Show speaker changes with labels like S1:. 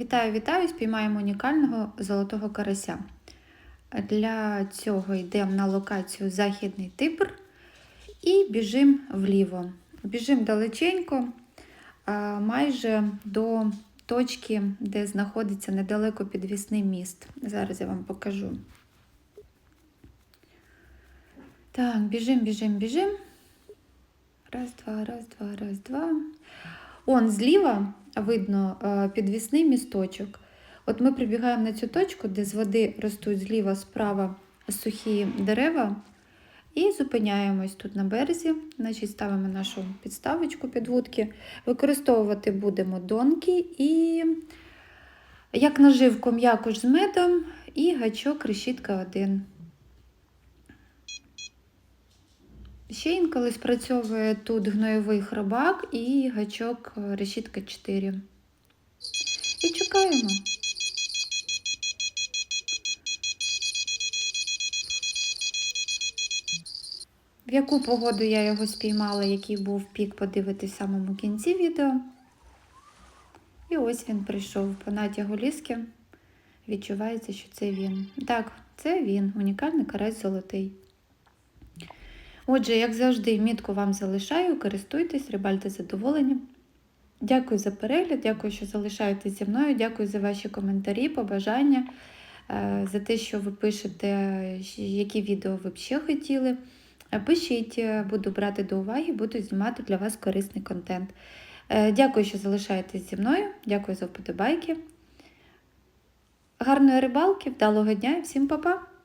S1: Вітаю, вітаю! Спіймаємо унікального золотого карася. Для цього йдемо на локацію Західний Тибр і біжимо вліво. Біжимо далеченько, майже до точки, де знаходиться недалеко підвісний міст. Зараз я вам покажу. Так, біжимо, біжимо, біжимо. Раз, два, раз, два, раз, два. Он зліва видно е, підвісний місточок. От ми прибігаємо на цю точку, де з води ростуть зліва справа сухі дерева, і зупиняємось тут на березі. Значить, ставимо нашу підставочку під вудки. Використовувати будемо донки і як наживку м'якош з медом і гачок решітка 1. Ще інколи спрацьовує тут гнойовий хробак і гачок е, решітка 4. І чекаємо. В яку погоду я його спіймала, який був пік, подивитись в самому кінці відео. І ось він прийшов по натягу ліски. Відчувається, що це він. Так, це він, унікальний карась золотий. Отже, як завжди, мітку вам залишаю, користуйтесь, рибальте задоволенням. Дякую за перегляд, дякую, що залишаєтесь зі мною, дякую за ваші коментарі, побажання, е, за те, що ви пишете, які відео ви б ще хотіли. Пишіть, е, буду брати до уваги, буду знімати для вас корисний контент. Е, Дякую, що залишаєтесь зі мною, дякую за вподобайки. Гарної рибалки, вдалого дня і всім па-па!